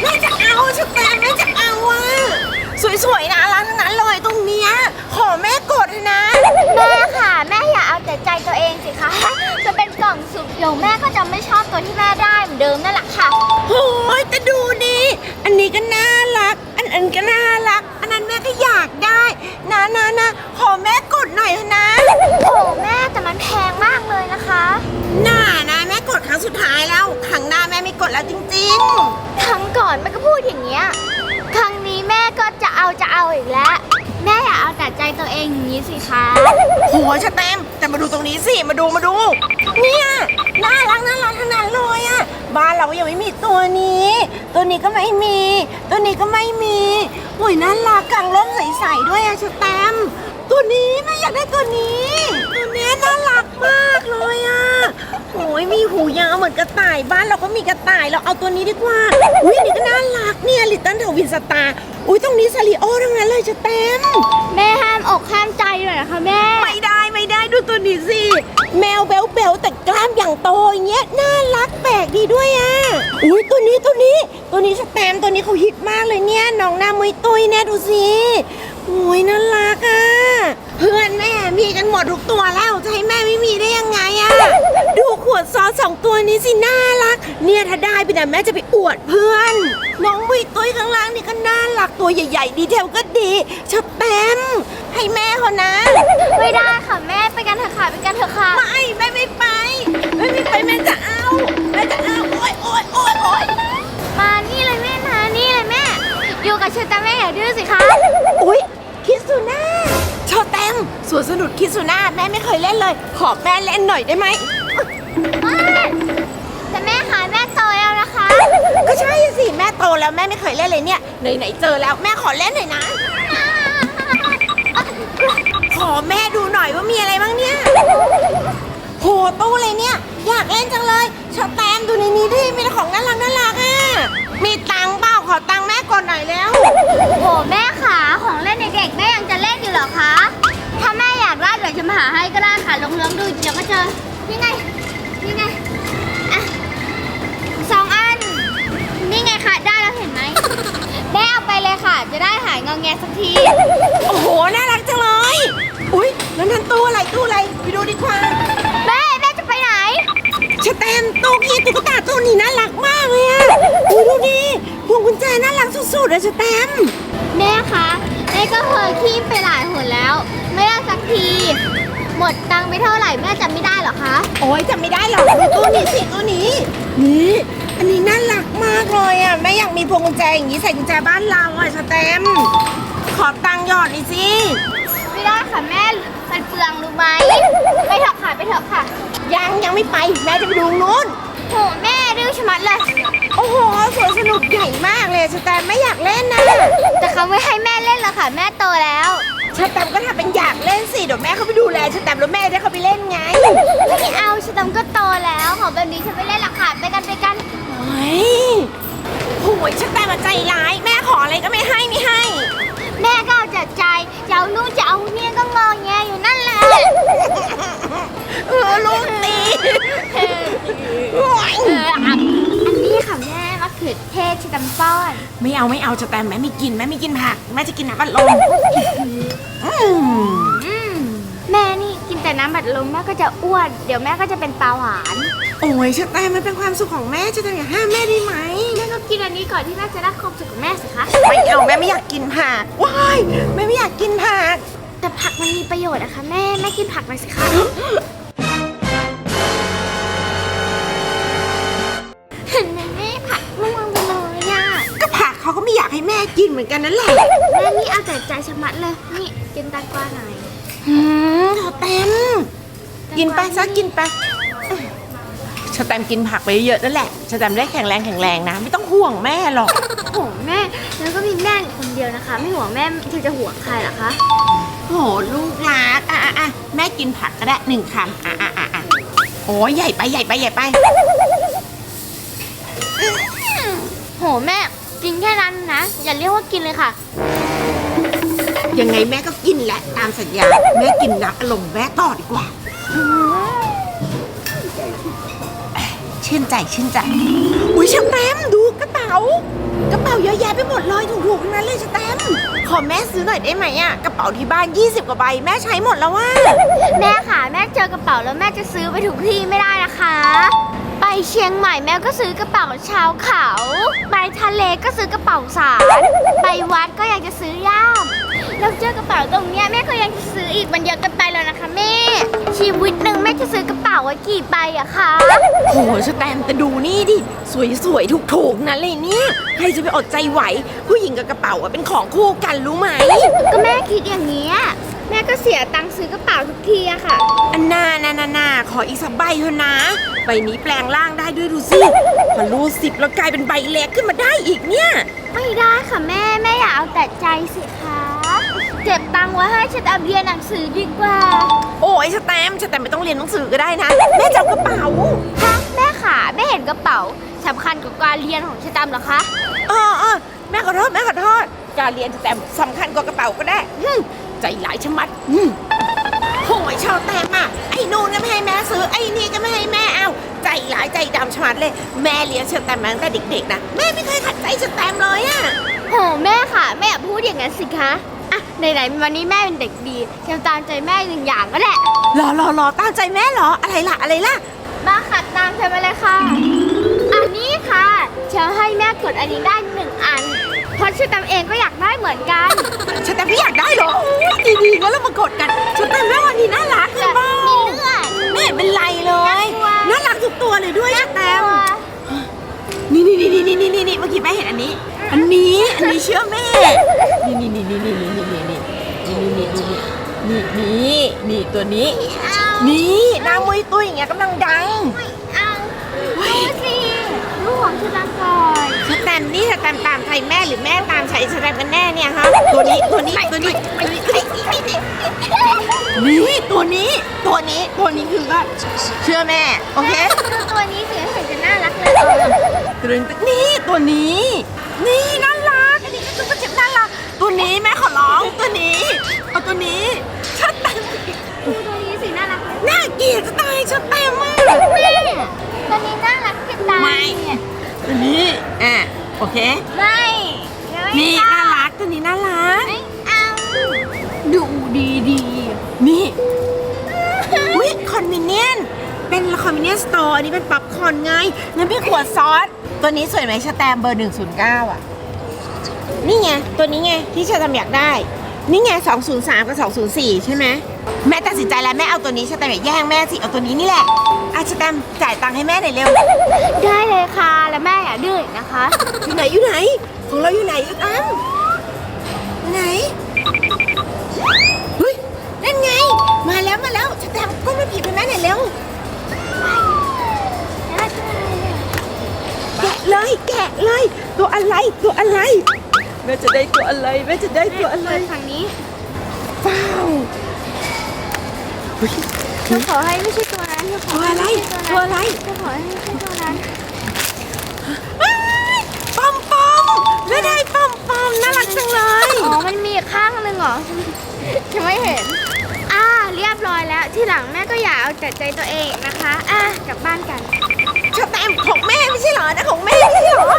แม่จะเอาชุดแตมแม่จะเอาอะ สวยๆนะร้านทั้งนั้นเลยตรงเนี้ย ขอแม่กดเลยนะ แม่ค่ะ แม่อย่าเอาแต่ใจตัวเองสิคะ จะเป็นกล่องสุ่มเดี๋ยวแม่ก็จะไม่ชอบตัวที่แม่ได้เหมือนเดิมนั่นแหละค่ะ โอ้ยแต่ดูดิ อันนี้ก็น่ารัก อันอันก็น่ารัก อันนั้นแม่ก็อยากได้ นะนะนะขอแม่ ครั้งก่อนแม่ก็พูดอย่างเงี้ย ครั้งนี้แม่ก็จะเอาจะเอาอีกแล้ว แม่อย่าเอาแต่ใจตัวเองอย่างนี้สิคะๆโหชะแตมแต่มาดูตรงนี้สิ มาดูมาดู เนี่ยน่ารักน่ารักทั้งนั้นเลยอะบ้านเรายังไม่มีตัวนี้ ตัวนี้ก็ไม่มี ตัวนี้ก็ไม่มีโอ้ยน่ารักกลางร่มใสๆด้วยอะชะแตมตัวนี้แม่อยากได้ตัวนี้ ตัวนี้น่ารักมากเลยอะ โอ้ยมีหูยาวเหมือนกระต่ายบ้านเราก็มีกระต่ายเราเอาตัวนี้ดีกว่า อุ้ยอันนี้ก็น่ารักเนี่ยลิตเติ้ลเทวินสตาร์อุ้ยตรงนี้ซาริโอทั้งนั้นเลยชะแตมแม่ห้ามอกห้ามใจหน่อยนะคะแม่ ไม่ได้ไม่ได้ดูตัวนี้สิ แมวเบลเบลแต่กล้ามอย่างโตอย่างเงี้ยน่ารักแปลกดีด้วยอะอุ้ยตัวนี้ตัวนี้ ตัวนี้สแตมป์ตัวนี้เขาฮิตมากเลยเนี่ยน้องหน้ามุยตุยเนี่ยดูสิโอ้ยน่ารักอะเพื่อนแม่มี กันหมดทุกตัวแล้วจะให้แม่ไม่มีได้ยังไงอะดูขวดซอสสองตัวนี้สิน่ารัก เนี่ยถ้าได้ไปนะแม่จะไปอวดเพื่อน น้องมุยตุยข้างล่างนี่ก็น่ารักตัวใหญ่ ๆ ดีเทลก็ดีสแตมป์ให้แม่เขานะ ไม่ได้ค่ะแม่ไปกันเถอะค่ะไปกันเถอะค่ะ ไม่แม่ไม่ไปแม่ วนสนุกคิดซูน่าแม่ไม่เคยเล่นเลย ขอแม่เล่นหน่อยได้ไหมแต่แม่ค่ะแม่โตแล้วนะคะ ก็ใช่สิแม่โตแล้วแม่ไม่เคยเล่นเลยเนี่ยไหนๆเจอแล้วแม่ขอเล่นหน่อยนะ ขอแม่ดูหน่อยว่ามีอะไรบ้างเนี่ยโหตู้เลยเนี่ย อยากเล่นจังเลยชอบแตมดูในนี้ดิมีแต่ของน่ารัก หาให้ก็ได้ค่ะลองเลืองดูเดี๋ยวก็เจอนี่ไงนี่ไงอะสองอัน นี่ไงค่ะได้แล้วเห็นไหมแม่เอาไปเลยค่ะ จะได้หายงอแงสักที โอ้โห น่ารักจังเลย อุ้ยแล้วนั่นตู้อะไรตู้อะไรไปดูดีกว่าแม่แม่จะไปไหนชะแตมตู้คีบตุ๊กตาตู้นี้น่ารักมากเลยอะอุ้ยดูดิพวงกุญแจน่ารักสุดๆอะชะแตมแม่คะแม่ก็เคยคีบไปหลายหนแล้ว ไม่ได้สักที หมดตังค์ไปเท่าไหร่แม่จำไม่ได้เหรอคะ โอ้ยจำไม่ได้หรอกดูตู้นี้สิตู้นี้ นี่ อันนี้น่ารักมากเลยอะแม่อยากมีพวงกุญแจอย่างนี้ใส่กุญแจบ้านเราอะชะแตมขอตังค์หยอดหน่อยสิไม่ได้ค่ะแม่มันเปลืองรู้ไหมไปเถอะค่ะไปเถอะค่ะยังยังไม่ไปแม่จะไปดูนู้นโหแม่ดื้อชะมัดเลย โอ้โหสวนสนุกใหญ่มากเลยชะแตมไม่อยากเล่นนะแต่เขาไม่ให้แม่เล่นแล้วค่ะ แม่โตแล้ว ชาแตมก็ทำเป็นอยากเล่นสิเดี๋ยวแม่เขาไปดูแลชาแตมแล้วแม่จะเขาไปเล่นไงไม่เอาฉันตำก็โตแล้วของแบบนี้ฉันไม่เล่นหรอกค่ะไปกันไปกันเฮ้ยโอ้ยชาแตมมาใจร้าย แม่ขออะไรก็ไม่ให้ไม่ให้ แม่ก็เอาแต่ใจจะเอานู่นจะเอาเนี่ยก็งอแงอยู่นั่นแหละเออลูกตีโอ๊ยเอออันอันนี้ค่ะแม่มะเขือเทศชิตำป้อน ไม่เอาไม่เอาชาแตมแม่ไม่กินแม่ไม่กินผักแม่จะกินน้ำอัดลม อืมอืม แม่นี่กินแต่น้ำบัดลมแม่ก็จะอ้วน เดี๋ยวแม่ก็จะเป็นเบาหวาน โอ้ยชาแตมมันเป็นความสุขของแม่ชาแตมอย่าห้ามแม่ได้ไหม แม่ก็กินอันนี้ก่อนที่แม่จะได้ความสุขกับแม่สิคะ ไม่เอาแม่ไม่อยากกินผัก ว้าย แม่ไม่อยากกินผัก แต่ผักมันมีประโยชน์นะคะแม่ แม่กินผักหน่อยสิคะ เห็นไหมแม่ผักร่วงไปเลยอะ ก็ผักเขาก็ไม่อยากให้แม่กินเหมือนกันนั่นแหละแม่นี่เอาแต่ใจชะมัดเลย นี่กินแตงกวาหน่อยอืมชาแตมกินไปซะกินไปชาแตมกินผักไปเยอะๆนั่นแหละชาแตมได้แข็งแรงแข็งแรงนะ ไม่ต้องห่วงแม่หรอกโอ้แม่ แล้วก็มีแม่อยู่คนเดียวนะคะ ไม่ห่วงแม่ที่จะห่วงใครเหรอคะโหลูกรักอะอะอะแม่กินผักก็ได้หนึ่งคำอะอะอะอะโอ้ยใหญ่ไปใหญ่ไปใหญ่ไป โหแม่ กินแค่นั้นนะ อย่าเรียกว่ากินเลยค่ะ ยังไงแม่ก็กินแหละตามสัญญา แม่กินน้ำอารมณ์แม่ต่อดีกว่าชชื่นใจชื่นใจ อุ้ยชแตมป์ดูกระเป๋า กระเป๋าเยอะแยะไปหมดเลยถูกๆทั้งนั้นเลยชแตมป์ขอแม่ซื้อหน่อยได้ไหมอะกระเป๋าที่บ้าน 20 กว่าใบแม่ใช้หมดแล้วว่า แม่ค่ะ แม่เจอกระเป๋าแล้วแม่จะซื้อไปทุกที่ไม่ได้นะคะ ไปเชียงใหม่แม่ก็ซื้อกระเป๋าชาวเขา ไปทะเลก็ซื้อกระเป๋าสารไปวัดก็อยากจะซื้อย่ามแล้วเจอกระเป๋าตรงเนี้ยแม่ก็ยังจะซื้ออีกมันเยอะเกันไปแล้วนะคะแม่ ชีวิตหนึ่งแม่จะซื้อกระเป๋าไว้กี่ใบอะคะโหชแตมป์แต่ดูนี่ดิ สวยๆ ถูกๆนั่นเลยเนี่ยใครจะไปอดใจไหว ผู้หญิงกับกระเป๋าอะเป็นของคู่กันรู้ไหม ก็แม่คิดอย่างนี้ยแม่ก็เสียตังค์ซื้อกระเป๋าทุกทีอะค่ะ อันนานานานาขออีกสักใบเถอะนะ ใบนี้แปลงร่างได้ด้วยดูสิพอรูดสิบแล้วกลายเป็นใบเล็กขึ้นมาได้อีกเนี่ย ไม่ได้ค่ะแม่แม่อย่าเอาแต่ใจสิคะเก็บตังค์ไว้ให้ฉันเอาเรียนหนังสือดีกว่า โอ้ยสแตมป์สแตมป์ไม่ต้องเรียนหนังสือก็ได้นะแม่จะเอากระเป๋า ฮะแม่ขาแม่เห็นกระเป๋าสำคัญกับการเรียนของชะตามเหรอคะเออเออแม่ขอโทษแม่ขอโทษการเรียนสแตมป์สำคัญกว่ากระเป๋าก็ได้หึ่มใจหลายชะมัดหึ่ม โอ้ยชาวแตมอะไอ้นู่นก็ไม่ให้แม่ซื้อไอ้นี่ก็ไม่ให้แม่เอาใจหลายใจดำชะมัดเลย แม่เลี้ยงสแตมป์มาตั้งแต่เด็กๆนะแม่ไม่เคยขัดใจสแตมป์เลยอะโหแม่ค่ะ แม่อย่าพูดอย่างนั้นสิคะอะไหนๆวันนี้แม่เป็นเด็กดีฉันตามใจแม่หนึ่งอย่างก็แหละรอรอรอตามใจแม่เหรออะไรล่ะอะไรล่ะมาขัดตามฉันไปเลยค่ะ อันนี้ค่ะฉันให้แม่กดอันนี้ได้หนึ่งอันเพ ราะฉันตามเองก็อยากได้เหมือนกันสแตมป์พี่อยากได้เหรอโอ้ยดีๆงั้นเรามากดกันสแตมป์แม่วันนี้น่ารักเลแต่ยบ้ามีเลือด ไม่เห็นเป็นไรเลย น่ากลัวน่ารักทุกตัวเลยด้วยสแตมตัวนี่นี่นี่นี่นี่นี่นี่เมื่อกี้แม่เห็นอันนี้ อันนี้ อันนี้เชื่อแม่ นี่นี่นี่นี่นี่นี่นี่นี่นี่นี่นี่นี่นี่นี่ตัวนี้เอานี่หน้ามุยตุ้ยอย่างเงี้ยกำลังดังไม่เอาดูสิลูกของฉันตามก่อน สแตมป์นี่สแตมป์ตาม ใจแม่หรือแม่ตามใจสแตมป์กันแน่เนี่ยฮะตัวนี้ตัวนี้ตัวนี้ตัวนี้ไอ้นี่ตัวนี้ตัวนี้ตัวนี้คือว่าเชื่อแม่โอเคดูตัวนี้สิเห็นจะน่ารักเลยตัวนี้นี่ตัวนี้ นี่น่ารักอันนี้ก็คือเจ็บน่ารักตัวนี้แม่ขอร้องตัวนี้เอาตัวนี้ชัดเต็มดูตัวนี้สิน่ารักเลยน่าเกลียดจะตายชัดเต็มมากแม่ตัวนี้น่ารักจะตายไม่ตัวนี้อะโอเค อุ้ยคอนเวเนียน เป็นคอนเวเนียนสโตร์อันนี้เป็นป๊อปคอร์นไงงั้นพี่ขวดซอส ตัวนี้สวยไหมชาแตมเบอร์ 109 อะ นี่ไง ตัวนี้ไง ที่ชาแตมอยากได้ นี่ไง 203 กับ 204 ใช่ไหม แม่ตัดสินใจแล้วแม่เอาตัวนี้ชาแตมอย่าแย่งแม่สิ เอาตัวนี้นี่แหละอาชาแตมจ่ายตังค์ให้แม่หน่อยเร็ว ได้เลยค่ะ แล้วแม่อย่าดื้ออีกนะคะ อยู่ไหนอยู่ไหน ของเราอยู่ไหนชาแตมอยู่ไหน เฮ้ย นั่นไง มาแล้วมาแล้วชาแตมก้มมาผีไปแม่หน่อยเร็วแกะเลยแกะเลย ตัวอะไรตัวอะไรแม่จะได้ตัวอะไรแม่จะได้ตัวอะไรเปิดฝั่งนี้ว้าวเฮ้ยฉันขอให้ไม่ใช่ตัวนั้นฉันขตัอวให้อะไรม่ใช่ตัวอะไรฉันขอให้ไม่ใช่ตัวนั้นว้ายปอมปอมแม่ได้ปอมปอมน่ารักจังเลยอ๋อมันมีอีกข้างหนึ่งเหรอฉันไม่เห็นอ่าเร้อยแล้ว ที่หลังแม่ก็อย่าเอาแต่ใจตัวเองนะคะ อะ กลับบ้านกัน ชอบแต้มของแม่ไม่ใช่หรอนะของแม่ไม่ใช่หรอ